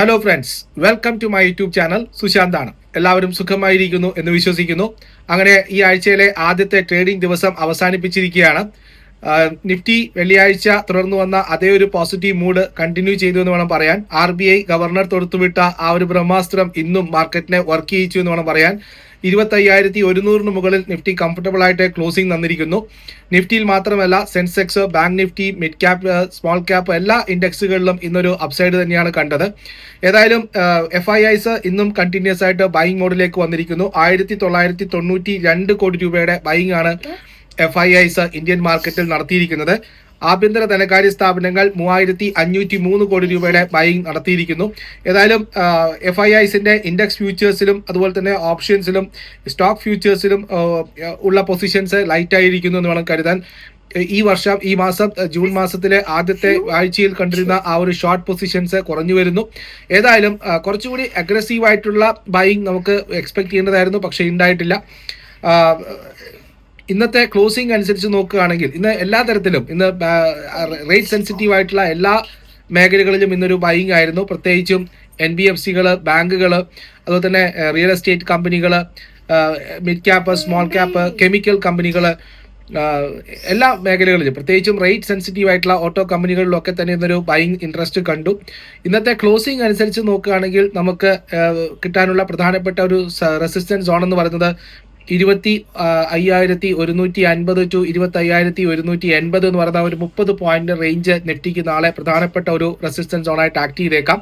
Hello friends welcome to my YouTube channel സുശാന്താണ് എല്ലാവരും സുഖമായിരിക്കുന്നു എന്ന് വിശ്വസിക്കുന്നു. അങ്ങനെ ഈ ആഴ്ചയിലെ ആദ്യത്തെ ട്രേഡിംഗ് ദിവസം അവസാനിപ്പിച്ചിരിക്കുകയാണ്. നിഫ്റ്റി വെള്ളിയാഴ്ച തുടർന്നു വന്ന അതേ ഒരു പോസിറ്റീവ് മൂഡ് കണ്ടിന്യൂ ചെയ്തു എന്ന് വേണം പറയാൻ. ആർ ബി ഐ ഗവർണർ തൊടുത്തുവിട്ട ആ ഒരു ബ്രഹ്മാസ്ത്രം ഇന്നും മാർക്കറ്റിനെ വർക്ക് ചെയ്യിച്ചു എന്ന് വേണം പറയാൻ. ഇരുപത്തി അയ്യായിരത്തി ഒരുന്നൂറിന് മുകളിൽ നിഫ്റ്റി കംഫർട്ടബിൾ ആയിട്ട് ക്ലോസിംഗ് തന്നിരിക്കുന്നു. നിഫ്റ്റിയിൽ മാത്രമല്ല Sensex bank Nifty mid cap small cap എല്ലാ ഇൻഡെക്സുകളിലും ഇന്നൊരു അപ്സൈഡ് തന്നെയാണ് കണ്ടത്. ഏതായാലും എഫ് ഐ ഐസ് ഇന്നും കണ്ടിന്യൂസ് ആയിട്ട് ബൈങ് മോഡിലേക്ക് വന്നിരിക്കുന്നു. ആയിരത്തി തൊള്ളായിരത്തി തൊണ്ണൂറ്റി രണ്ട് കോടി രൂപയുടെ ബൈങ് ആണ് എഫ് ഐ ഐസ് ഇന്ത്യൻ മാർക്കറ്റിൽ നടത്തിയിരിക്കുന്നത്. ആഭ്യന്തര ധനകാര്യ സ്ഥാപനങ്ങൾ മൂവായിരത്തി അഞ്ഞൂറ്റി മൂന്ന് കോടി രൂപയുടെ ബൈങ് നടത്തിയിരിക്കുന്നു. ഏതായാലും എഫ് ഐ ഐസിന്റെ ഇൻഡെക്സ് ഫ്യൂച്ചേഴ്സിലും അതുപോലെ തന്നെ ഓപ്ഷൻസിലും സ്റ്റോക്ക് ഫ്യൂച്ചേഴ്സിലും ഉള്ള പൊസിഷൻസ് ലൈറ്റ് ആയിരിക്കുന്നു എന്ന് വേണം കരുതാൻ. ഈ വർഷം ഈ മാസം ജൂൺ മാസത്തിലെ ആദ്യത്തെ ആഴ്ചയിൽ കണ്ടിരുന്ന ആ ഒരു ഷോർട്ട് പൊസിഷൻസ് കുറഞ്ഞു വരുന്നു. ഏതായാലും കുറച്ചുകൂടി അഗ്രസീവ് ആയിട്ടുള്ള ബൈങ് നമുക്ക് എക്സ്പെക്ട് ചെയ്യേണ്ടതായിരുന്നു പക്ഷേ ഉണ്ടായിട്ടില്ല. ഇന്നത്തെ ക്ലോസിംഗ് അനുസരിച്ച് നോക്കുകയാണെങ്കിൽ ഇന്ന് എല്ലാ തരത്തിലും ഇന്ന് റേറ്റ് സെൻസിറ്റീവ് ആയിട്ടുള്ള എല്ലാ മേഖലകളിലും ഇന്നൊരു ബൈങ് ആയിരുന്നു. പ്രത്യേകിച്ചും എൻ ബി എഫ് സികൾ ബാങ്കുകൾ അതുപോലെ തന്നെ റിയൽ എസ്റ്റേറ്റ് കമ്പനികൾ mid cap small cap chemical കമ്പനികൾ എല്ലാ മേഖലകളിലും. പ്രത്യേകിച്ചും റേറ്റ് സെൻസിറ്റീവ് ആയിട്ടുള്ള ഓട്ടോ കമ്പനികളിലൊക്കെ തന്നെ ഇന്നൊരു ബൈങ് ഇൻട്രസ്റ്റ് കണ്ടു. ഇന്നത്തെ ക്ലോസിംഗ് അനുസരിച്ച് നോക്കുകയാണെങ്കിൽ നമുക്ക് കിട്ടാനുള്ള പ്രധാനപ്പെട്ട ഒരു റെസിസ്റ്റൻസ് സോൺ എന്ന് പറയുന്നത് ഇരുപത്തി അയ്യായിരത്തി ഒരുന്നൂറ്റി അൻപത് ടു ഇരുപത്തി അയ്യായിരത്തി ഒരുന്നൂറ്റി എൺപത് എന്ന് പറയുന്ന ഒരു മുപ്പത് പോയിന്റ് റേഞ്ച് നെറ്റിക്ക് നാളെ പ്രധാനപ്പെട്ട ഒരു റെസിസ്റ്റൻസ് സോണായിട്ട് ആക്ട് ചെയ്തേക്കാം.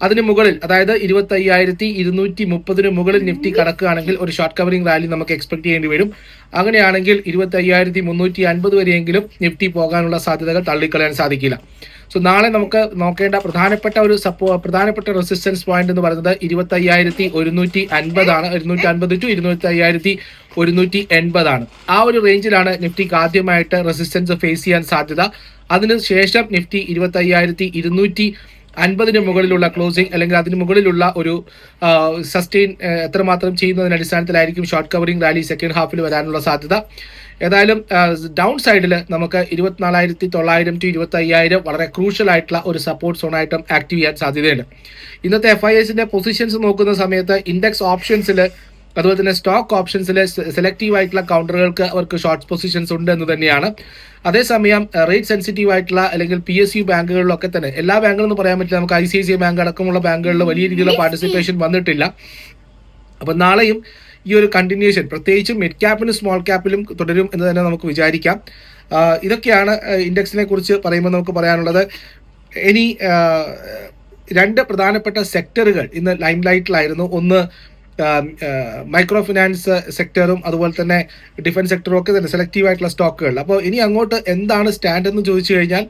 അതിന് മുകളിൽ അതായത് ഇരുപത്തി അയ്യായിരത്തി ഇരുന്നൂറ്റി മുപ്പതിന് മുകളിൽ നിഫ്റ്റി കടക്കുകയാണെങ്കിൽ ഒരു ഷോർട്ട് കവറിംഗ് റാലി നമുക്ക് എക്സ്പെക്ട് ചെയ്യേണ്ടി വരും. അങ്ങനെയാണെങ്കിൽ ഇരുപത്തി അയ്യായിരത്തി മുന്നൂറ്റി അൻപത് വരെയെങ്കിലും നിഫ്റ്റി പോകാനുള്ള സാധ്യതകൾ തള്ളിക്കളയാൻ സാധിക്കില്ല. സോ നാളെ നമുക്ക് നോക്കേണ്ട പ്രധാനപ്പെട്ട ഒരു സപ്പോ പ്രധാനപ്പെട്ട റെസിസ്റ്റൻസ് പോയിന്റ് എന്ന് പറയുന്നത് ഇരുപത്തി അയ്യായിരത്തി ഒരുന്നൂറ്റി അൻപതാണ് ഇരുന്നൂറ്റി അൻപത് ടു ഇരുന്നൂറ്റി അയ്യായിരത്തി ഒരുന്നൂറ്റി എൺപതാണ് ആ ഒരു റേഞ്ചിലാണ് നിഫ്റ്റിക്ക് ആദ്യമായിട്ട് റെസിസ്റ്റൻസ് ഫേസ് ചെയ്യാൻ സാധ്യത. അതിനുശേഷം നിഫ്റ്റി ഇരുപത്തി അയ്യായിരത്തി ഇരുന്നൂറ്റി അൻപതിന് മുകളിലുള്ള ക്ലോസിംഗ് അല്ലെങ്കിൽ അതിന് മുകളിലുള്ള ഒരു സസ്റ്റെയിൻ എത്രമാത്രം ചെയ്യുന്നതിന് അടിസ്ഥാനത്തിലായിരിക്കും ഷോർട്ട് കവറിംഗ് റാലി സെക്കൻഡ് ഹാഫിൽ വരാനുള്ള സാധ്യത. ഏതായാലും ഡൗൺ സൈഡിൽ നമുക്ക് ഇരുപത്തിനാലായിരത്തി തൊള്ളായിരം ടു ഇരുപത്തി അയ്യായിരം വളരെ ക്രൂഷ്യൽ ആയിട്ടുള്ള ഒരു സപ്പോർട്ട് സോണായിട്ടും ആക്റ്റീവ് ചെയ്യാൻ സാധ്യതയുണ്ട്. ഇന്നത്തെ എഫ് ഐ എസിന്റെ പൊസിഷൻസ് നോക്കുന്ന സമയത്ത് ഇൻഡെക്സ് ഓപ്ഷൻസിൽ അതുപോലെ തന്നെ സ്റ്റോക്ക് ഓപ്ഷൻസിലെ സെലക്റ്റീവ് ആയിട്ടുള്ള കൗണ്ടറുകൾക്ക് അവർക്ക് ഷോർട്ട് പൊസിഷൻസ് ഉണ്ട് എന്ന് തന്നെയാണ്. അതേസമയം റേറ്റ് സെൻസിറ്റീവ് ആയിട്ടുള്ള അല്ലെങ്കിൽ പി എസ് യു ബാങ്കുകളിലൊക്കെ തന്നെ എല്ലാ ബാങ്കുകളെന്ന് പറയാൻ പറ്റില്ല. നമുക്ക് I C I C I bank അടക്കമുള്ള ബാങ്കുകളിൽ വലിയ രീതിയിലുള്ള പാർട്ടിസിപ്പേഷൻ വന്നിട്ടില്ല. അപ്പോൾ നാളെയും ഈ ഒരു കണ്ടിന്യൂഷൻ പ്രത്യേകിച്ചും മിഡ് ക്യാപ്പിലും സ്മോൾ ക്യാപ്പിലും തുടരും എന്ന് തന്നെ നമുക്ക് വിചാരിക്കാം. ഇതൊക്കെയാണ് ഇൻഡെക്സിനെ കുറിച്ച് പറയുമ്പോൾ നമുക്ക് പറയാനുള്ളത്. ഇനി രണ്ട് പ്രധാനപ്പെട്ട സെക്ടറുകൾ ഇന്ന് ലൈം ലൈറ്റിലായിരുന്നു ഒന്ന് മൈക്രോ ഫിനാൻസ് സെക്ടറും അതുപോലെ തന്നെ ഡിഫൻസ് സെക്ടറും ഒക്കെ തന്നെ സെലക്റ്റീവ് ആയിട്ടുള്ള സ്റ്റോക്കുകൾ അപ്പോൾ ഇനി അങ്ങോട്ട് എന്താണ് സ്റ്റാൻഡ് എന്ന് ചോദിച്ചു കഴിഞ്ഞാൽ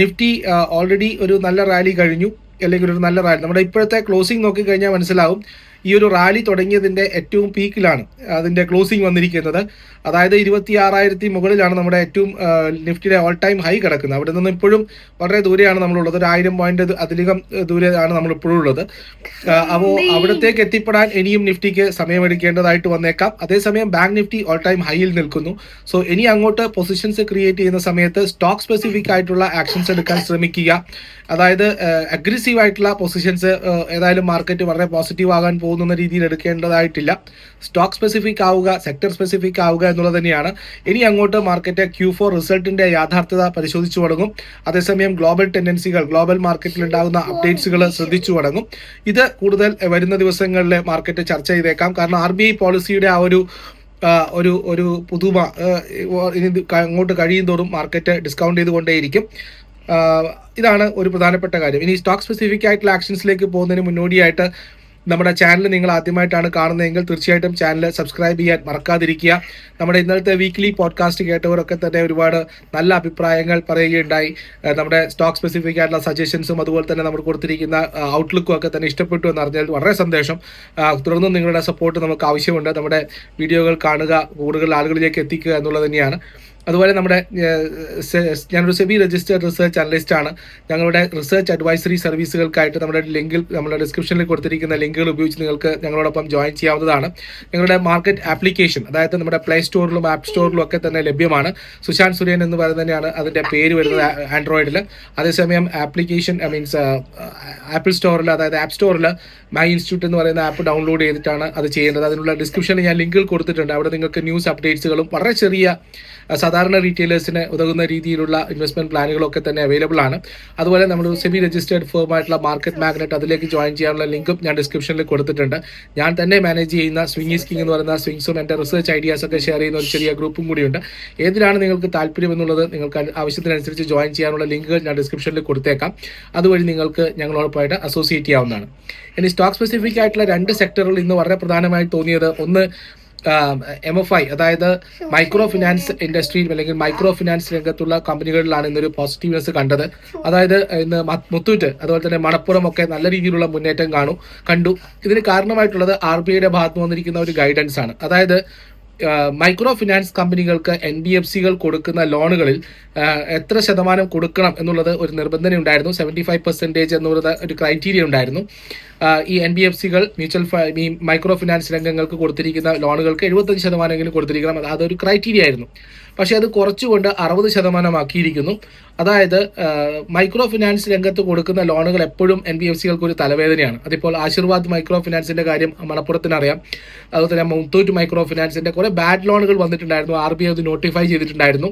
നിഫ്റ്റി ഓൾറെഡി ഒരു നല്ല റാലി കഴിഞ്ഞു. അല്ലെങ്കിൽ ഒരു നല്ല റാലി നമ്മുടെ ഇപ്പോഴത്തെ ക്ലോസിംഗ് നോക്കിക്കഴിഞ്ഞാൽ മനസ്സിലാവും. ഈ ഒരു റാലി തുടങ്ങിയതിന്റെ ഏറ്റവും പീക്കിലാണ് അതിന്റെ ക്ലോസിംഗ് വന്നിരിക്കുന്നത്. അതായത് ഇരുപത്തി ആറായിരത്തി മുകളിലാണ് നമ്മുടെ ഏറ്റവും നിഫ്റ്റിയുടെ ഓൾ ടൈം ഹൈ കിടക്കുന്നത്. അവിടെ നിന്ന് ഇപ്പോഴും വളരെ ദൂരെയാണ് നമ്മളുള്ളത്. ഒരു ആയിരം പോയിന്റ് അതിലധികം ദൂരെയാണ് നമ്മൾ ഇപ്പോഴും ഉള്ളത് അപ്പോൾ അവിടത്തേക്ക് എത്തിപ്പെടാൻ ഇനിയും നിഫ്റ്റിക്ക് സമയമെടുക്കേണ്ടതായിട്ട് വന്നേക്കാം. അതേസമയം ബാങ്ക് നിഫ്റ്റി ഓൾ ടൈം ഹൈയിൽ നിൽക്കുന്നു. സോ ഇനി അങ്ങോട്ട് പൊസിഷൻസ് ക്രിയേറ്റ് ചെയ്യുന്ന സമയത്ത് സ്റ്റോക്ക് സ്പെസിഫിക് ആയിട്ടുള്ള ആക്ഷൻസ് എടുക്കാൻ ശ്രമിക്കുക. അതായത് അഗ്രസീവ് ആയിട്ടുള്ള പൊസിഷൻസ് ഏതായാലും മാർക്കറ്റ് വളരെ പോസിറ്റീവ് ആകാൻ പോകുന്ന രീതിയിൽ എടുക്കേണ്ടതായിട്ടില്ല. സ്റ്റോക്ക് സ്പെസിഫിക് ആവുക സെക്ടർ സ്പെസിഫിക് ആവുക എന്നുള്ളത് തന്നെയാണ്. ഇനി അങ്ങോട്ട് മാർക്കറ്റ് ക്യൂ ഫോർ റിസൾട്ടിന്റെ യാഥാർത്ഥ്യത പരിശോധിച്ചു തുടങ്ങും. അതേസമയം ഗ്ലോബൽ ടെൻഡൻസികൾ ഗ്ലോബൽ മാർക്കറ്റിൽ ഉണ്ടാകുന്ന അപ്ഡേറ്റ്സുകൾ ശ്രദ്ധിച്ചു തുടങ്ങും. ഇത് കൂടുതൽ വരുന്ന ദിവസങ്ങളിൽ മാർക്കറ്റ് ചർച്ച ചെയ്തേക്കാം. കാരണം ആർ ബി ഐ പോളിസിയുടെ ആ ഒരു ഒരു ഒരു പുതുമ ഇനി അങ്ങോട്ട് കഴിയും തോറും മാർക്കറ്റ് ഡിസ്കൗണ്ട് ചെയ്തുകൊണ്ടേയിരിക്കും. ഇതാണ് ഒരു പ്രധാനപ്പെട്ട കാര്യം. ഇനി സ്റ്റോക്ക് സ്പെസിഫിക് ആയിട്ടുള്ള ആക്ഷൻസിലേക്ക് പോകുന്നതിന് മുന്നോടിയായിട്ട് നമ്മുടെ ചാനൽ നിങ്ങൾ ആദ്യമായിട്ടാണ് കാണുന്നതെങ്കിൽ തീർച്ചയായിട്ടും ചാനൽ സബ്സ്ക്രൈബ് ചെയ്യാൻ മറക്കാതിരിക്കുക. നമ്മുടെ ഇന്നലത്തെ വീക്ക്ലി പോഡ്കാസ്റ്റ് കേട്ടവരൊക്കെ തന്നെ ഒരുപാട് നല്ല അഭിപ്രായങ്ങൾ പറയുകയുണ്ടായി. നമ്മുടെ സ്റ്റോക്ക് സ്പെസിഫിക് ആയിട്ടുള്ള സജഷൻസും അതുപോലെ തന്നെ നമ്മൾ കൊടുത്തിരിക്കുന്ന ഔട്ട്ലുക്കും ഒക്കെ തന്നെ ഇഷ്ടപ്പെട്ടു എന്ന് അറിഞ്ഞാൽ വളരെ സന്തോഷം. തുടർന്നും നിങ്ങളുടെ സപ്പോർട്ട് നമുക്ക് ആവശ്യമുണ്ട്. നമ്മുടെ വീഡിയോകൾ കാണുക കൂടുതൽ ആളുകളിലേക്ക് എത്തിക്കുക എന്നുള്ളത് തന്നെയാണ്. അതുപോലെ നമ്മുടെ ഞാനൊരു സെബി രജിസ്റ്റേഡ് റിസർച്ച് അനലിസ്റ്റ് ആണ്. ഞങ്ങളുടെ റിസർച്ച് അഡ്വൈസറി സർവീസുകൾക്കായിട്ട് നമ്മുടെ ലിങ്കിൽ നമ്മുടെ ഡിസ്ക്രിപ്ഷനിൽ കൊടുത്തിരിക്കുന്ന ലിങ്കുകൾ ഉപയോഗിച്ച് നിങ്ങൾക്ക് ഞങ്ങളോടൊപ്പം ജോയിൻ ചെയ്യാവുന്നതാണ്. ഞങ്ങളുടെ മാർക്കറ്റ് ആപ്ലിക്കേഷൻ അതായത് നമ്മുടെ പ്ലേ സ്റ്റോറിലും ആപ്പ് സ്റ്റോറിലും ഒക്കെ തന്നെ ലഭ്യമാണ്. സുശാന്ത് സുരേൻ എന്ന് പറയുന്നത് തന്നെയാണ് അതിന്റെ പേര് വരുന്നത് ആൻഡ്രോയിഡിൽ അതേസമയം ആപ്ലിക്കേഷൻ ഐ മീൻസ് ആപ്പിൾ സ്റ്റോറിൽ അതായത് ആപ്പ് സ്റ്റോറിൽ മൈ ഇൻസ്റ്റിറ്റ്യൂട്ട് എന്ന് പറയുന്ന ആപ്പ് ഡൗൺലോഡ് ചെയ്തിട്ടാണ് അത് ചെയ്യുന്നത്. അതിനുള്ള ഡിസ്ക്രിപ്ഷനിൽ ഞാൻ ലിങ്കുകൾ കൊടുത്തിട്ടുണ്ട്. അവിടെ നിങ്ങൾക്ക് ന്യൂസ് അപ്ഡേറ്റ്സുകളും വളരെ ചെറിയ ആ, സാധാരണ റീറ്റെയിലേഴ്സിന് ഉതകുന്ന രീതിയിലുള്ള ഇൻവെസ്റ്റ്മെന്റ് പ്ലാനുകളൊക്കെ തന്നെ അവൈലബിൾ ആണ്. അതുപോലെ നമ്മൾ സെബി രജിസ്റ്റേർഡ് ഫേം ആയിട്ടുള്ള മാർക്കറ്റ് മാഗ്നറ്റ് അതിലേക്ക് ജോയിൻ ചെയ്യാനുള്ള ലിങ്കും ഞാൻ ഡിസ്ക്രിപ്ഷനിൽ കൊടുത്തിട്ടുണ്ട്. ഞാൻ തന്നെ മാനേജ് ചെയ്യുന്ന സ്വിംഗ് സ്കിങ് എന്ന് പറയുന്ന സ്വിങ്സും എന്റെ റിസർച്ച് ഐഡിയാസ് ഒക്കെ ഷെയർ ചെയ്യുന്ന ഒരു ചെറിയ ഗ്രൂപ്പും കൂടിയുണ്ട്. ഏതിലാണ് നിങ്ങൾക്ക് താല്പര്യം എന്നുള്ളത് നിങ്ങൾക്ക് ആവശ്യത്തിനനുസരിച്ച് ജോയിൻ ചെയ്യാനുള്ള ലിങ്കുകൾ ഞാൻ ഡിസ്ക്രിപ്ഷനിൽ കൊടുത്തേക്കാം. അതുവഴി നിങ്ങൾക്ക് ഞങ്ങളോടൊപ്പമായിട്ട് അസോസിയേറ്റ് ചെയ്യാവുന്നതാണ്. ഇനി സ്റ്റോക്ക് സ്പെസിഫിക് ആയിട്ടുള്ള രണ്ട് സെക്ടറുകൾ ഇന്ന് വളരെ പ്രധാനമായി തോന്നിയത് ഒന്ന് എം എഫ് ഐ അതായത് മൈക്രോ ഫിനാൻസ് ഇൻഡസ്ട്രിയിൽ അല്ലെങ്കിൽ മൈക്രോ ഫിനാൻസ് രംഗത്തുള്ള കമ്പനികളിലാണ് ഇന്നൊരു പോസിറ്റീവ്നെസ് കണ്ടത്. അതായത് ഇന്ന് മുത്തൂറ്റ് അതുപോലെ തന്നെ മണപ്പുറം ഒക്കെ നല്ല രീതിയിലുള്ള മുന്നേറ്റം കാണും കണ്ടു. ഇതിന് കാരണമായിട്ടുള്ളത് ആർ ബി ഐയുടെ ഭാഗത്ത് വന്നിരിക്കുന്ന ഒരു ഗൈഡൻസ് ആണ്. അതായത് മൈക്രോ ഫിനാൻസ് കമ്പനികൾക്ക് എൻ ബി എഫ് സികൾ കൊടുക്കുന്ന ലോണുകളിൽ എത്ര ശതമാനം കൊടുക്കണം എന്നുള്ളത് ഒരു നിർബന്ധന ഉണ്ടായിരുന്നു. സെവന്റി ഫൈവ് പെർസെന്റേജ് എന്നുള്ളത് ഒരു ക്രൈറ്റീരിയ ഉണ്ടായിരുന്നു. ഈ എൻ ബി എഫ് സികൾ മ്യൂച്വൽ ഈ മൈക്രോ ഫിനാൻസ് രംഗങ്ങൾക്ക് കൊടുത്തിരിക്കുന്ന ലോണുകൾക്ക് എഴുപത്തഞ്ച് ശതമാനമെങ്കിലും കൊടുത്തിരിക്കണം. അത് അതൊരു ക്രൈറ്റീരിയ ആയിരുന്നു. പക്ഷേ അത് കുറച്ചുകൊണ്ട് അറുപത് ശതമാനമാക്കിയിരിക്കുന്നു. അതായത് മൈക്രോ ഫിനാൻസ് രംഗത്ത് കൊടുക്കുന്ന ലോണുകൾ എപ്പോഴും എൻ ബി എഫ് സികൾക്ക് ഒരു തലവേദനയാണ്. അതിപ്പോൾ ആശീർവാദ് മൈക്രോ ഫിനാൻസിന്റെ കാര്യം മലപ്പുറത്തിന് അറിയാം അതുപോലെ തന്നെ മുത്തൂറ്റ് മൈക്രോ ഫിനാൻസിന്റെ കുറേ ബാഡ് ലോണുകൾ വന്നിട്ടുണ്ടായിരുന്നു. ആർ ബി ഐ അത് നോട്ടിഫൈ ചെയ്തിട്ടുണ്ടായിരുന്നു.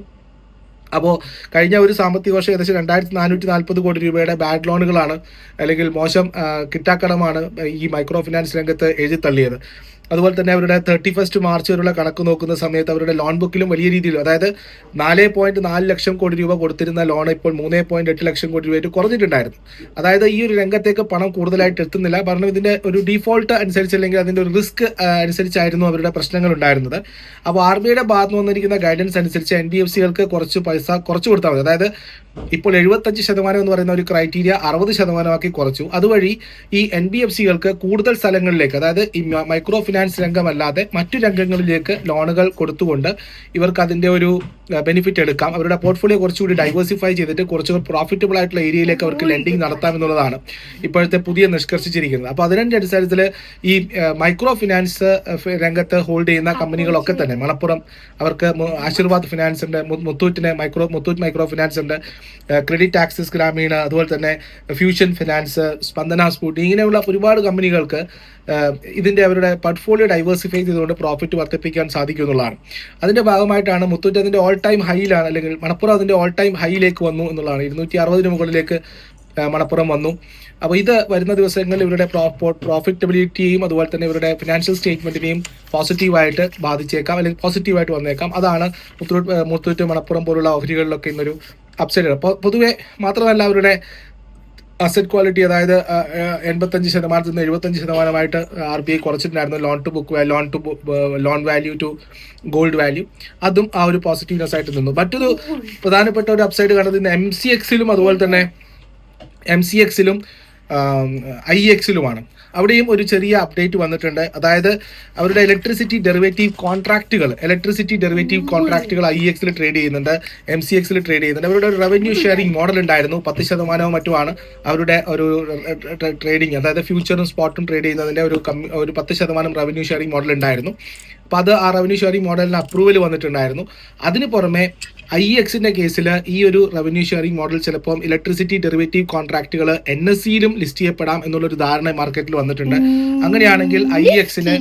അപ്പോൾ കഴിഞ്ഞ ഒരു സാമ്പത്തിക വർഷം ഏകദേശം രണ്ടായിരത്തി നാനൂറ്റി നാൽപ്പത് കോടി രൂപയുടെ ബാഡ് ലോണുകളാണ് അല്ലെങ്കിൽ മോശം കിട്ടാക്കടമാണ് ഈ മൈക്രോ ഫിനാൻസ് രംഗത്ത് എഴുതി തള്ളിയത് അതുപോലെ തന്നെ അവരുടെ തേർട്ടി ഫസ്റ്റ് മാർച്ച് വരെയുള്ള കണക്ക് നോക്കുന്ന സമയത്ത് അവരുടെ ലോൺ ബുക്കിലും വലിയ രീതിയിൽ അതായത് നാല് പോയിന്റ് നാല് ലക്ഷം കോടി രൂപ കൊടുത്തിരുന്ന ലോൺ ഇപ്പോൾ മൂന്ന് പോയിന്റ് എട്ട് ലക്ഷം കോടി രൂപയായിട്ട് കുറഞ്ഞിട്ടുണ്ടായിരുന്നു. അതായത് ഈ ഒരു രംഗത്തേക്ക് പണം കൂടുതലായിട്ട് എത്തുന്നില്ല. കാരണം ഇതിന്റെ ഒരു ഡിഫോൾട്ട് അനുസരിച്ച് അല്ലെങ്കിൽ അതിന്റെ ഒരു റിസ്ക് അനുസരിച്ചായിരുന്നു അവരുടെ പ്രശ്നങ്ങൾ ഉണ്ടായിരുന്നത്. അപ്പോൾ ആർ ബി ഐയുടെ ഭാഗത്ത് വന്നിരിക്കുന്ന ഗൈഡൻസ് അനുസരിച്ച് എൻ ഡി എഫ് സികൾക്ക് കുറച്ച് പൈസ കുറച്ച് കൊടുത്താൽ മതി. അതായത് ഇപ്പോൾ എഴുപത്തഞ്ച് ശതമാനം എന്ന് പറയുന്ന ഒരു ക്രൈറ്റീരിയ അറുപത് ശതമാനമാക്കി കുറച്ചു. അതുവഴി ഈ എൻ ബി എഫ് സികൾക്ക് കൂടുതൽ സ്ഥലങ്ങളിലേക്ക് അതായത് ഈ മൈക്രോ ഫിനാൻസ് രംഗമല്ലാതെ മറ്റു രംഗങ്ങളിലേക്ക് ലോണുകൾ കൊടുത്തുകൊണ്ട് ഇവർക്ക് അതിന്റെ ഒരു ബെനിഫിറ്റ് എടുക്കാം. അവരുടെ പോർട്ട്ഫോളിയോ കുറച്ചുകൂടി ഡൈവേഴ്സിഫൈ ചെയ്തിട്ട് കുറച്ചുകൂടി പ്രോഫിറ്റബിൾ ആയിട്ടുള്ള ഏരിയയിലേക്ക് അവർക്ക് ലെൻഡിങ് നടത്താം എന്നുള്ളതാണ് ഇപ്പോഴത്തെ പുതിയ നിഷ്കർഷിച്ചിരിക്കുന്നത്. അപ്പോൾ അതിന്റെ അടിസ്ഥാനത്തിൽ ഈ മൈക്രോ ഫിനാൻസ് രംഗത്ത് ഹോൾഡ് ചെയ്യുന്ന കമ്പനികളൊക്കെ തന്നെ മലപ്പുറം അവർക്ക് ആശീർവാദ് ഫിനാൻസ് ഉണ്ട് മുത്തൂറ്റിന് മൈക്രോ മുത്തൂറ്റ് മൈക്രോ ഫിനാൻസ് ഉണ്ട് ക്രെഡിറ്റ് ആക്സിസ് ഗ്രാമീണ അതുപോലെ തന്നെ ഫ്യൂഷൻ ഫിനാൻസ് സ്പന്ദന സ്പൂട്ടി ഇങ്ങനെയുള്ള ഒരുപാട് കമ്പനികൾക്ക് ഇതിന്റെ അവരുടെ പോർട്ട്ഫോളിയോ ഡൈവേഴ്സിഫൈ ചെയ്തുകൊണ്ട് പ്രോഫിറ്റ് വർദ്ധിപ്പിക്കാൻ സാധിക്കും എന്നുള്ളതാണ്. അതിന്റെ ഭാഗമായിട്ടാണ് മുത്തൂറ്റ് അതിന്റെ ഓൾ ടൈം ഹൈയിലാണ് അല്ലെങ്കിൽ മണപ്പുറം അതിന്റെ ഓൾ ടൈം ഹൈയിലേക്ക് വന്നു എന്നുള്ളതാണ്. ഇരുന്നൂറ്റി അറുപതിന് മുകളിലേക്ക് മണപ്പുറം വന്നു. അപ്പോൾ ഇത് വരുന്ന ദിവസങ്ങളിൽ ഇവരുടെ പ്രോഫിറ്റബിലിറ്റിയെയും അതുപോലെ തന്നെ ഇവരുടെ ഫിനാൻഷ്യൽ സ്റ്റേറ്റ്മെന്റിനെയും പോസിറ്റീവായിട്ട് ബാധിച്ചേക്കാം അല്ലെങ്കിൽ പോസിറ്റീവായിട്ട് വന്നേക്കാം. അതാണ് മുത്തൂറ്റ് മുത്തൂറ്റ് മണപ്പുറം പോലുള്ള ഓഹരികളിലൊക്കെ ഇന്നൊരു അപ്സൈഡ് പൊതുവെ മാത്രമല്ല അവരുടെ അസറ്റ് ക്വാളിറ്റി അതായത് എൺപത്തഞ്ച് ശതമാനത്തിൽ നിന്ന് എഴുപത്തഞ്ച് ശതമാനമായിട്ട് R B I കുറച്ചിട്ടുണ്ടായിരുന്നു. Loan to book loan to loan value to gold value അതും ആ ഒരു പോസിറ്റീവ്നെസ് ആയിട്ട് നിന്നു. മറ്റൊരു പ്രധാനപ്പെട്ട ഒരു അപ്സൈഡ് കണ്ടത് എം സി എക്സിലും അതുപോലെ തന്നെ എം സി എക്സിലും ഐ എക്സിലുമാണ് അവിടെയും ഒരു ചെറിയ അപ്ഡേറ്റ് വന്നിട്ടുണ്ട്. അതായത് അവരുടെ ഇലക്ട്രിസിറ്റി ഡെറിവേറ്റീവ് കോൺട്രാക്റ്റുകൾ ഇലക്ട്രിസിറ്റി ഡെറിവേറ്റീവ് കോൺട്രാക്റ്റുകൾ ഐ എക്സിൽ ട്രേഡ് ചെയ്യുന്നുണ്ട് എം സി എക്സിൽ ട്രേഡ് ചെയ്യുന്നുണ്ട്. അവരുടെ ഒരു റവന്യൂ ഷെയറിംഗ് മോഡൽ ഉണ്ടായിരുന്നു. പത്ത് ശതമാനവും മറ്റുമാണ് അവരുടെ ഒരു ട്രേഡിംഗ് അതായത് ഫ്യൂച്ചറും സ്പോട്ടും ട്രേഡ് ചെയ്യുന്നതിന്റെ ഒരു കമ്മി ഒരു പത്ത് ശതമാനം റവന്യൂ ഷെയറിംഗ് മോഡൽ ഉണ്ടായിരുന്നു. അപ്പോൾ അത് ആ റവന്യൂ ഷെയറിംഗ് മോഡലിന് അപ്രൂവൽ വന്നിട്ടുണ്ടായിരുന്നു. അതിന് പുറമെ ഐ എക്സിന്റെ കേസിൽ ഈ ഒരു റവന്യൂ ഷെയറിംഗ് മോഡൽ ചിലപ്പോൾ ഇലക്ട്രിസിറ്റി ഡെറിവേറ്റീവ് കോൺട്രാക്റ്റുകൾ എൻ എസ് സിയിലും ലിസ്റ്റ് ചെയ്യപ്പെടാം എന്നുള്ളൊരു ധാരണ മാർക്കറ്റിൽ വന്നിട്ടുണ്ട്. അങ്ങനെയാണെങ്കിൽ ഐ എക്സിന്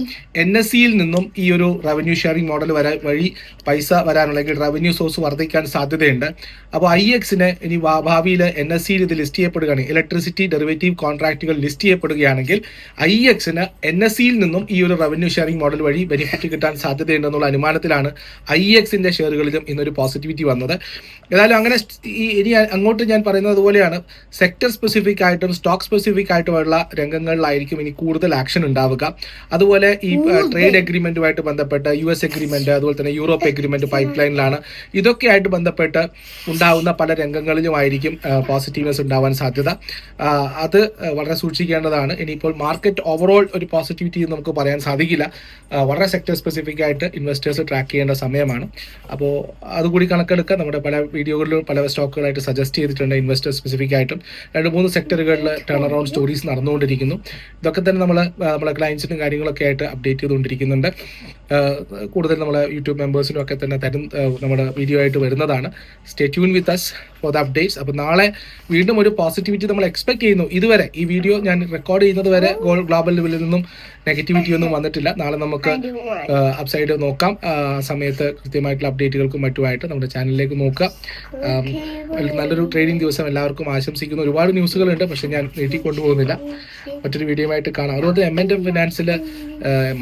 എൻ എസ് സിയിൽ നിന്നും ഈ ഒരു റവന്യൂ ഷെയറിംഗ് മോഡൽ വരാ വഴി പൈസ വരാനുള്ളെങ്കിൽ റവന്യൂ സോഴ്സ് വർദ്ധിക്കാൻ സാധ്യതയുണ്ട്. അപ്പോൾ ഐ എക്സിന് ഇനി ഭാവിയിൽ എൻ എസ് സിയിൽ ഇത് ലിസ്റ്റ് ചെയ്യപ്പെടുകയാണെങ്കിൽ ഇലക്ട്രിസിറ്റി ഡെറിവേറ്റീവ് കോൺട്രാക്റ്റുകൾ ലിസ്റ്റ് ചെയ്യപ്പെടുകയാണെങ്കിൽ ഐ എക്സിന് എൻ എസ് സിയിൽ നിന്നും ഈ ഒരു റവന്യൂ ഷെയറിംഗ് മോഡൽ വഴി ബെനിഫിറ്റ് കിട്ടാൻ സാധ്യതയുണ്ടെന്നുള്ള അനുമാനത്തിലാണ് ഐ എക്സിന്റെ ഷെയറുകളിലും ഇന്നൊരു പോസിറ്റിവിറ്റി വന്നത്. ഏതായാലും അങ്ങനെ ഈ ഇനി അങ്ങോട്ട് ഞാൻ പറയുന്നത് അതുപോലെയാണ് സെക്ടർ സ്പെസിഫിക് ആയിട്ടും സ്റ്റോക്ക് സ്പെസിഫിക് ആയിട്ടുമുള്ള രംഗങ്ങളിലായിരിക്കും ഇനി കൂടുതൽ ആക്ഷൻ ഉണ്ടാവുക. അതുപോലെ ഈ ട്രേഡ് അഗ്രിമെന്റുമായിട്ട് ബന്ധപ്പെട്ട് യു എസ് അഗ്രിമെന്റ് അതുപോലെ തന്നെ യൂറോപ്പ് അഗ്രിമെന്റ് പൈപ്പ് ലൈനിലാണ് ഇതൊക്കെയായിട്ട് ബന്ധപ്പെട്ട് ഉണ്ടാവുന്ന പല രംഗങ്ങളിലുമായിരിക്കും പോസിറ്റീവ്നെസ് ഉണ്ടാവാൻ സാധ്യത. അത് വളരെ സൂക്ഷിക്കേണ്ടതാണ്. ഇനിയിപ്പോൾ മാർക്കറ്റ് ഓവറോൾ ഒരു പോസിറ്റിവിറ്റി എന്ന് നമുക്ക് പറയാൻ സാധിക്കില്ല. വളരെ സെക്ടർ സ്പെസിഫിക് ആയിട്ട് ഇൻവെസ്റ്റേഴ്സ് ട്രാക്ക് ചെയ്യേണ്ട സമയമാണ്. അപ്പോൾ അതുകൂടി കണക്ക് കണക്കെടുക്കുക നമ്മുടെ പല വീഡിയോകളിലും പല സ്റ്റോക്കുകളായിട്ട് സജസ്റ്റ് ചെയ്തിട്ടുണ്ട് ഇൻവെസ്റ്റർ സ്പെസിഫിക് ആയിട്ടും. രണ്ട് മൂന്ന് സെക്ടറുകളിൽ ടേൺ അറൗണ്ട് സ്റ്റോറീസ് നടന്നുകൊണ്ടിരിക്കുന്നു. ഇതൊക്കെ തന്നെ നമ്മൾ നമ്മളെ ക്ലയൻസിനും കാര്യങ്ങളൊക്കെ ആയിട്ട് അപ്ഡേറ്റ് ചെയ്തുകൊണ്ടിരിക്കുന്നുണ്ട്. കൂടുതൽ നമ്മളെ യൂട്യൂബ് മെമ്പേഴ്സിനും ഒക്കെ തന്നെ തരും നമ്മുടെ വീഡിയോ ആയിട്ട് വരുന്നതാണ്. Stay tune with us for the updates അപ്പോൾ നാളെ വീണ്ടും ഒരു പോസിറ്റിവിറ്റി നമ്മൾ എക്സ്പെക്ട് ചെയ്യുന്നു. ഇതുവരെ ഈ വീഡിയോ ഞാൻ റെക്കോർഡ് ചെയ്യുന്നത് വരെ ഗോൾ ഗ്ലോബൽ ലെവലിൽ നിന്നും നെഗറ്റിവിറ്റി ഒന്നും വന്നിട്ടില്ല. നാളെ നമുക്ക് അപ്സൈഡ് നോക്കാം. സമയത്ത് കൃത്യമായിട്ടുള്ള അപ്ഡേറ്റുകൾക്കും മറ്റുമായിട്ട് നമ്മുടെ ചാനലിലേക്ക് നോക്കുക. നല്ലൊരു ട്രേഡിംഗ് ദിവസം എല്ലാവർക്കും ആശംസിക്കുന്നു. ഒരുപാട് ന്യൂസുകളുണ്ട് പക്ഷെ ഞാൻ നീട്ടി കൊണ്ടുപോകുന്നില്ല മറ്റൊരു വീഡിയോയുമായിട്ട് കാണാം. അതുകൊണ്ട് എം എൻ എം ഫിനാൻസിൽ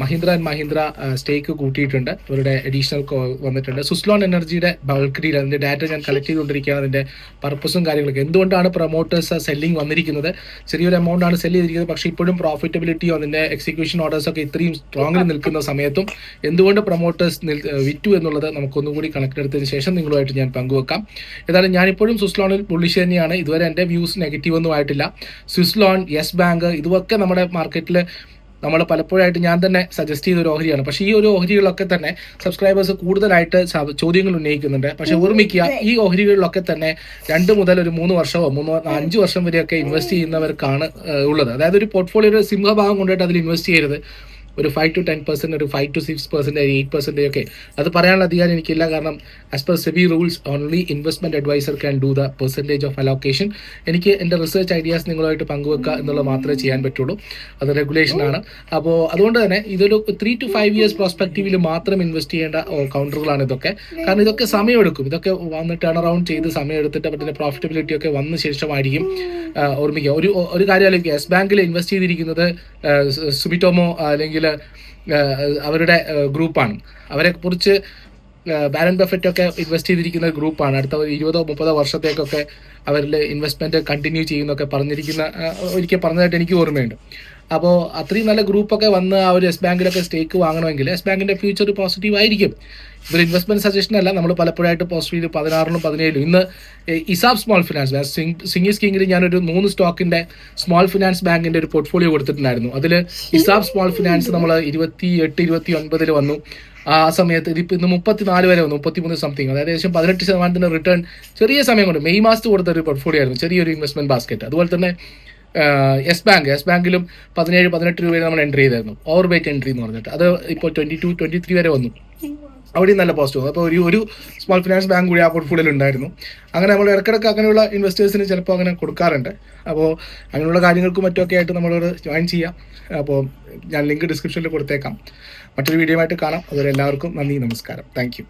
മഹീന്ദ്ര ആൻഡ് മഹീന്ദ്ര സ്റ്റേക്ക് കൂട്ടിയിട്ടുണ്ട്. അവരുടെ അഡീഷണൽ വന്നിട്ടുണ്ട്. സുസ്ലോൺ എനർജിയുടെ ബൾക്ക് അതിന്റെ ഡാറ്റ ഞാൻ കളക്ട് ചെയ്തുകൊണ്ടിരിക്കുകയാണ്. അതിന്റെ പർപ്പസും കാര്യങ്ങളൊക്കെ. എന്തുകൊണ്ടാണ് പ്രൊമോട്ടേഴ്സ് സെല്ലിംഗ് വന്നിരിക്കുന്നത്? ചെറിയൊരു എമൗണ്ട് ആണ് സെല്ല് ചെയ്തിരിക്കുന്നത്. പക്ഷേ ഇപ്പോഴും പ്രോഫിറ്റബിലിറ്റിയോ അതിന്റെ എക്സിക്യൂഷൻ ഓർഡേഴ്സ് ഒക്കെ ഇത്രയും സ്ട്രോങ്ങിൽ നിൽക്കുന്ന സമയത്തും എന്തുകൊണ്ട് പ്രൊമോട്ടേഴ്സ് വിറ്റു എന്നുള്ളത് നമുക്കൊന്നും കൂടി കണക്കിലെടുത്തതിന് ശേഷം നിങ്ങളുമായിട്ട് ഞാൻ പങ്കുവെക്കാം. ഏതായാലും ഞാനിപ്പോഴും സുസ്ലോണിൽ പുള്ളിഷ് തന്നെയാണ്. ഇതുവരെ എന്റെ വ്യൂസ് നെഗറ്റീവ് ഒന്നും ആയിട്ടില്ല. സ്വിസ്ലോൺ യെസ് ബാങ്ക് ഇതൊക്കെ നമ്മുടെ മാർക്കറ്റിൽ നമ്മൾ പലപ്പോഴായിട്ട് ഞാൻ തന്നെ സജസ്റ്റ് ചെയ്ത ഒരു ഓഹരിയാണ്. പക്ഷെ ഈ ഒരു ഓഹരികളൊക്കെ തന്നെ സബ്സ്ക്രൈബേഴ്സ് കൂടുതലായിട്ട് ചോദ്യങ്ങൾ ഉന്നയിക്കുന്നുണ്ട്. പക്ഷെ ഓർമ്മിക്കുക ഈ ഓഹരികളിലൊക്കെ തന്നെ രണ്ട് മുതൽ ഒരു മൂന്ന് വർഷമോ മൂന്നോ അഞ്ച് വർഷം വരെയൊക്കെ ഇൻവെസ്റ്റ് ചെയ്യുന്നവർക്കാണ് ഉള്ളത്. അതായത് ഒരു പോർട്ട്ഫോളിയോ സിംഹഭാഗം കൊണ്ടുപോയിട്ട് അതിൽ ഇൻവെസ്റ്റ് ചെയ്യരുത്. ഒരു ഫൈവ് ടു ടെൻ പെർസെന്റ് ഒരു five to six percentage eight percentage ഒക്കെ. അത് പറയാനുള്ള അധികാരം എനിക്കില്ല. കാരണം as per SEBI rules only investment adviser can do the percentage of allocation എനിക്ക് എന്റെ റിസർച്ച് ഐഡിയാസ് നിങ്ങളുമായിട്ട് പങ്കുവെക്കുക എന്നുള്ളത് മാത്രമേ ചെയ്യാൻ പറ്റുള്ളൂ. അത് റെഗുലേഷൻ ആണ്. അപ്പോൾ അതുകൊണ്ട് തന്നെ ഇതൊരു ത്രീ ടു ഫൈവ് ഇയേഴ്സ് പ്രോസ്പെക്റ്റീവിൽ മാത്രം ഇൻവെസ്റ്റ് ചെയ്യേണ്ട കൗണ്ടറുകളാണ് ഇതൊക്കെ. കാരണം ഇതൊക്കെ സമയമെടുക്കും. ഇതൊക്കെ വന്ന് ടേൺ അറൗണ്ട് ചെയ്ത് സമയം എടുത്തിട്ട് പറ്റുന്ന പ്രോഫിറ്റബിലിറ്റി ഒക്കെ വന്ന ശേഷമായിരിക്കും ഓർമ്മിക്കുക. ഒരു ഒരു കാര്യം ആലോചിക്കുക. യെസ് ബാങ്കിൽ ഇൻവെസ്റ്റ് ചെയ്തിരിക്കുന്നത് സുബിറ്റോമോ അല്ലെങ്കിൽ അവരുടെ ഗ്രൂപ്പാണ്. അവരെ കുറിച്ച് ബാരൻ ബഫറ്റ് ഒക്കെ ഇൻവെസ്റ്റ് ചെയ്തിരിക്കുന്ന ഗ്രൂപ്പാണ്. അടുത്ത ഇരുപതോ മുപ്പതോ വർഷത്തേക്കൊക്കെ അവരിൽ ഇൻവെസ്റ്റ്മെന്റ് കണ്ടിന്യൂ ചെയ്യുന്നൊക്കെ പറഞ്ഞിരിക്കുന്ന ഒരിക്കൽ പറഞ്ഞതായിട്ട് എനിക്ക് ഓർമ്മയുണ്ട്. അപ്പോൾ അത്രയും നല്ല ഗ്രൂപ്പൊക്കെ വന്ന് ആ ഒരു എസ് ബാങ്കിലൊക്കെ സ്റ്റേക്ക് വാങ്ങണമെങ്കിൽ എസ് ബാങ്കിന്റെ ഫ്യൂച്ചർ പോസിറ്റീവ് ആയിരിക്കും. ഇതൊരു ഇൻവെസ്റ്റ്മെന്റ് സജഷൻ അല്ല. നമ്മൾ പലപ്പോഴായിട്ട് പോസിറ്റീവ് പതിനാറിനും പതിനേഴിലും. ഇന്ന് ഇസാബ് സ്മോൾ ഫിനാൻസ് ബാങ്ക് സിംഗി സ്കിങ്ങിൽ ഞാനൊരു മൂന്ന് സ്റ്റോക്കിന്റെ സ്മോൾ ഫിനാൻസ് ബാങ്കിന്റെ ഒരു പോർട്ട്ഫോളിയോ കൊടുത്തിട്ടുണ്ടായിരുന്നു. അതിൽ ഇസാബ് സ്മോൾ ഫിനാൻസ് നമ്മൾ ഇരുപത്തി എട്ട് ഇരുപത്തി ഒൻപതിൽ വന്നു. ആ സമയത്ത് ഇതിപ്പോൾ ഇന്ന് മുപ്പത്തിനാല് വരെ വന്നു. മുപ്പത്തിമൂന്ന് സംതിങ് അതായത് ഏകദേശം പതിനെട്ട് ശതമാനത്തിന്റെ റിട്ടേൺ ചെറിയ സമയം കൊണ്ട് മെയ് മാസത്ത് കൊടുത്ത ഒരു പോർട്ട്ഫോളിയോ ആയിരുന്നു. ചെറിയൊരു ഇൻവെസ്റ്റ്മെന്റ് ബാസ്ക്കറ്റ് അതുപോലെ തന്നെ യെസ് ബാങ്ക്. യെസ് ബാങ്കിലും പതിനേഴ് പതിനെട്ട് രൂപയിൽ നമ്മൾ എൻട്രി ചെയ്തായിരുന്നു. ഓവർ വെയിറ്റ് എൻട്രി എന്ന് പറഞ്ഞിട്ട്. അത് ഇപ്പോൾ ട്വന്റി ടു ട്വന്റി ത്രീ വരെ വന്നു. അവിടെയും നല്ല പോസ്റ്റ് പോസിറ്റീവ് അപ്പോൾ ഒരു ഒരു സ്മോൾ ഫിനാൻസ് ബാങ്ക് കൂടി ആ പോർട്ട്ഫോളിയോയിൽ ഉണ്ടായിരുന്നു. അങ്ങനെ നമ്മൾ ഇടയ്ക്കിടയ്ക്ക് അങ്ങനെയുള്ള ഇൻവെസ്റ്റേഴ്സിന് ചിലപ്പോൾ അങ്ങനെ കൊടുക്കാറുണ്ട്. അപ്പോൾ അങ്ങനെയുള്ള കാര്യങ്ങൾക്കും മറ്റൊക്കെ ആയിട്ട് നമ്മളോട് ജോയിൻ ചെയ്യാം. അപ്പോൾ ഞാൻ ലിങ്ക് ഡിസ്ക്രിപ്ഷനിൽ കൊടുത്തേക്കാം. മറ്റൊരു വീഡിയോ ആയിട്ട് കാണാം. അതുവരെ എല്ലാവർക്കും നന്ദി നമസ്കാരം. താങ്ക്